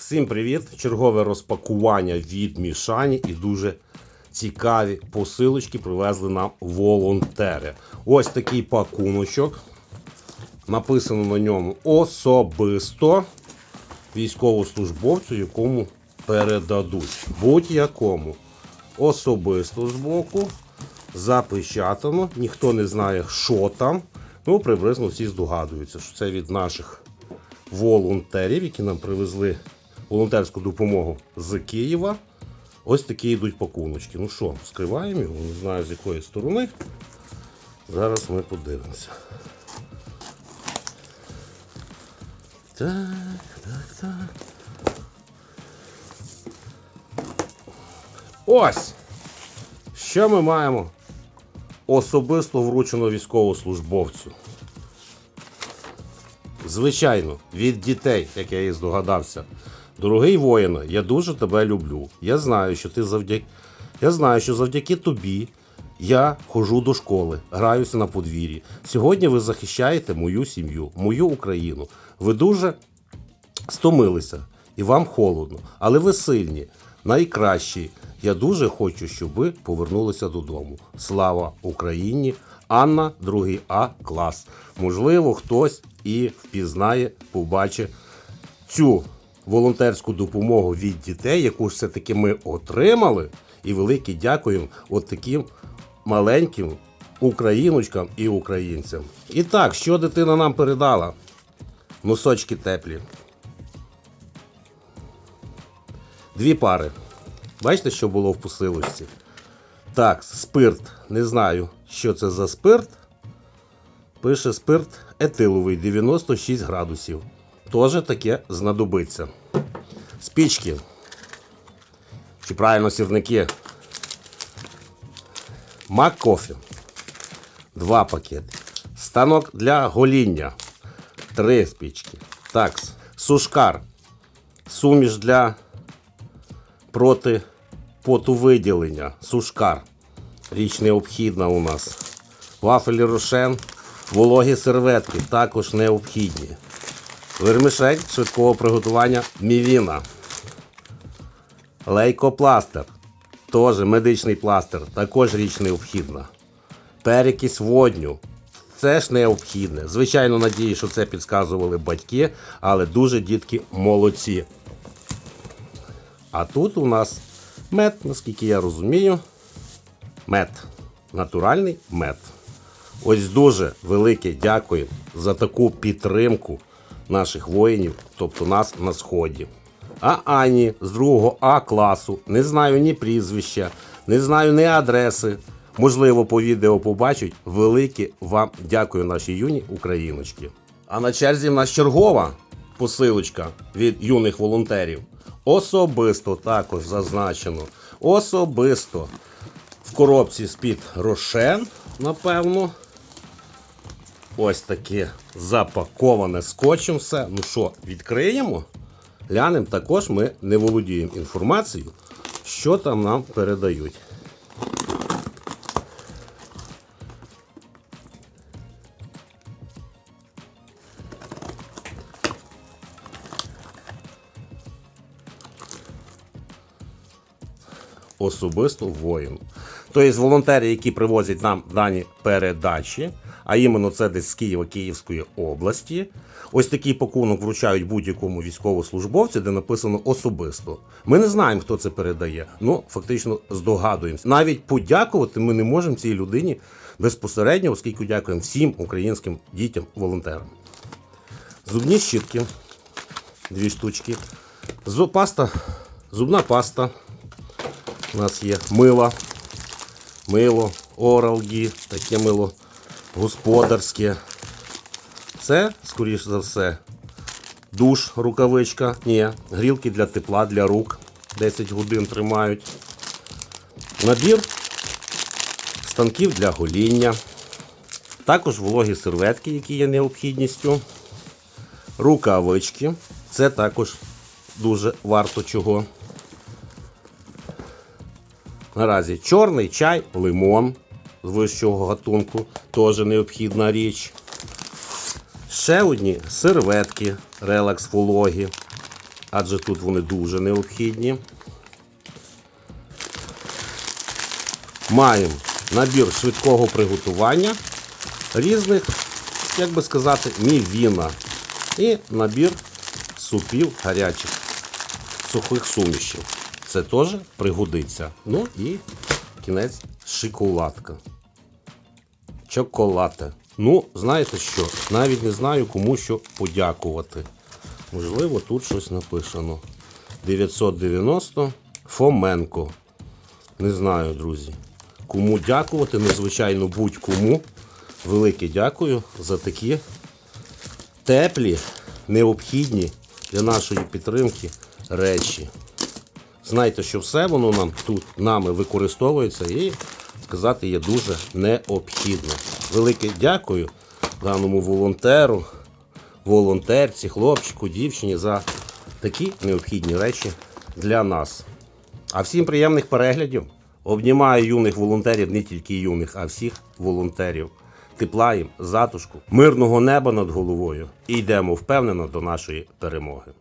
Всім привіт! Чергове розпакування від Мішані і дуже цікаві посилочки привезли нам волонтери. Ось такий пакуночок. Написано на ньому особисто військовослужбовцю, якому передадуть. Будь-якому. Особисто збоку. Запечатано. Ніхто не знає, що там. Ну, приблизно всі здогадуються, що це від наших волонтерів, які нам привезли волонтерську допомогу з Києва. Ось такі йдуть пакуночки. Ну що, скриваємо його, не знаю з якої сторони. Зараз ми подивимося. Так, так, так. Ось! Що ми маємо? Особисто вручено військовослужбовцю. Звичайно, від дітей, як я і здогадався. Дорогий воїне, я дуже тебе люблю. Я знаю, що ти завдяки. Я знаю, що завдяки тобі я ходжу до школи, граюся на подвір'ї. Сьогодні ви захищаєте мою сім'ю, мою Україну. Ви дуже стомилися і вам холодно, але ви сильні, найкращі. Я дуже хочу, щоб ви повернулися додому. Слава Україні! Анна, другий А клас. Можливо, хтось і впізнає, побачить цю волонтерську допомогу від дітей, яку ж все-таки ми отримали. І велике дякуємо от таким маленьким україночкам і українцям. І так, що дитина нам передала? Носочки теплі. Дві пари. Бачите, що було в посилочці? Так, спирт. Не знаю, що це за спирт. Пише спирт етиловий 96 градусів. Тоже таке знадобиться. Спічки. Чи правильно сірники? Мак кофе. Два пакети. Станок для гоління. Три спічки. Так, сушкар. Суміш для проти потовиділення. Сушкар. Річ необхідна у нас. Вафелі рошен, вологі серветки також необхідні. Вермишель швидкого приготування мівіна. Лейкопластер. Теж медичний пластир, також річ необхідна. Перекись водню. Це ж необхідне. Звичайно, надію, що це підказували батьки, але дуже дітки молодці. А тут у нас мед, наскільки я розумію. Мед. Натуральний мед. Ось дуже велике дякую за таку підтримку наших воїнів, тобто нас на сході. А Ані з другого А класу не знаю ні прізвища, не знаю ні адреси. Можливо, по відео побачать. Велике вам дякую, наші юні україночки. А на черзі в нас чергова посилочка від юних волонтерів. Особисто також зазначено. Особисто в коробці з-під рошен, напевно. Ось таке запаковане скотчем все. Ну що, відкриємо? Глянемо, також ми не володіємо інформацією, що там нам передають. особисто воїн. Тобто волонтери, які привозять нам дані передачі, а іменно це десь з Києва Київської області. Ось такий пакунок вручають будь-якому військовослужбовцю, де написано особисто. Ми не знаємо, хто це передає, ну фактично здогадуємося. Навіть подякувати ми не можемо цій людині безпосередньо, оскільки дякуємо всім українським дітям, волонтерам. Зубні щітки, дві штучки. Паста, зубна паста. У нас є мило, мило, оралгі, таке мило господарське. Це, скоріш за все, душ, рукавичка. Ні, грілки для тепла, для рук. 10 годин тримають. Набір станків для гоління. Також вологі серветки, які є необхідністю. Рукавички. Це також дуже варто чого. Наразі чорний чай, лимон з вищого гатунку, теж необхідна річ. Ще одні серветки, релакс вологі. адже тут вони дуже необхідні. Маємо набір швидкого приготування різних, як би сказати, мівіна. І набір супів гарячих, сухих сумішів. Це теж пригодиться. Ну і кінець шоколадка. Чоколате. Ну, знаєте що? Навіть не знаю, кому що подякувати. Можливо, тут щось написано. 990 Фоменко. Не знаю, друзі. Кому дякувати, незвичайно будь-кому. Велике дякую за такі теплі, необхідні для нашої підтримки речі. Знайте, що все воно нам тут нами використовується і сказати є дуже необхідно. Велике дякую даному волонтеру, волонтерці, хлопчику, дівчині за такі необхідні речі для нас. А всім приємних переглядів. Обнімаю юних волонтерів, не тільки юних, а всіх волонтерів. Тепла їм, затушку, мирного неба над головою і йдемо впевнено до нашої перемоги.